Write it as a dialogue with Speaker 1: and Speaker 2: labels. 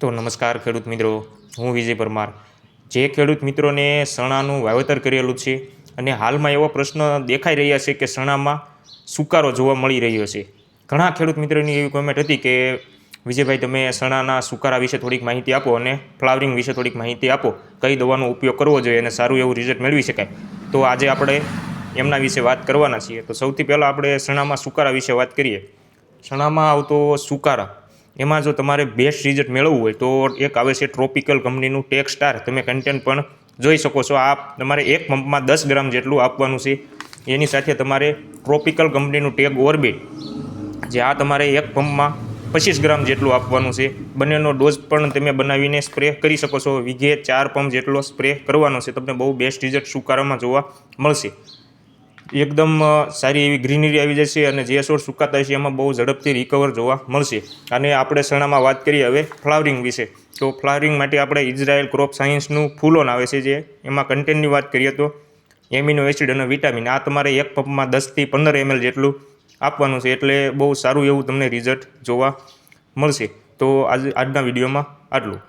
Speaker 1: તો નમસ્કાર ખેડૂત મિત્રો, હું વિજય પરમાર. જે ખેડૂત મિત્રોને સણાનું વાવેતર કરેલું છે અને હાલમાં એવો પ્રશ્ન દેખાઈ રહ્યા છે કે સણામાં સુકારો જોવા મળી રહ્યો છે. ઘણા ખેડૂત મિત્રોની એવી કોમેન્ટ હતી કે, વિજયભાઈ, તમે સણાના સુકારા વિશે થોડીક માહિતી આપો અને ફ્લાવરિંગ વિશે થોડીક માહિતી આપો. કઈ દવાનો ઉપયોગ કરવો જોઈએ અને સારું એવું રિઝલ્ટ મેળવી શકાય. તો આજે આપણે એમના વિશે વાત કરવાના છીએ. તો સૌથી પહેલાં આપણે સણામાં સુકારા વિશે વાત કરીએ. સણામાં આવતો સુકારા. એમાં જો તમારે બેસ્ટ રિઝલ્ટ મેળવવું હોય તો એક આવે છે ટ્રોપિકલ કંપનીનું ટેક સ્ટાર તમે કન્ટેન્ટ પણ જોઈ શકો છો. આ તમારે એક પંપમાં દસ ગ્રામ જેટલું આપવાનું છે. એની સાથે તમારે ટ્રોપિકલ કંપનીનું ટેગ ઓર્બિટ જે આ તમારે એક પંપમાં પચીસ ગ્રામ જેટલું આપવાનું છે. બંનેનો ડોઝ પણ તમે બનાવીને સ્પ્રે કરી શકો છો. વીઘે ચાર પંપ જેટલો સ્પ્રે કરવાનો છે. તમને બહુ બેસ્ટ રિઝલ્ટ સુકારામાં જોવા મળશે. એકદમ સારી એવી ગ્રીનરી આવી જશે અને જે છોડ સુકાતા હશે એમાં બહુ ઝડપથી રિકવર જોવા મળશે. અને આપણે શણામાં વાત કરીએ હવે ફ્લાવરિંગ વિશે. તો ફ્લાવરિંગ માટે આપણે ઇઝરાયલ ક્રોપ સાયન્સનું ફૂલોન આવે છે જે એમાં કન્ટેન્ટની વાત કરીએ તો એમિનો એસિડ અને વિટામિન આ તમારે એક પંપમાં દસથી પંદર એમએલ જેટલું આપવાનું છે એટલે બહુ સારું એવું તમને રિઝલ્ટ જોવા મળશે. તો આજ, આજના વિડીયોમાં આટલું.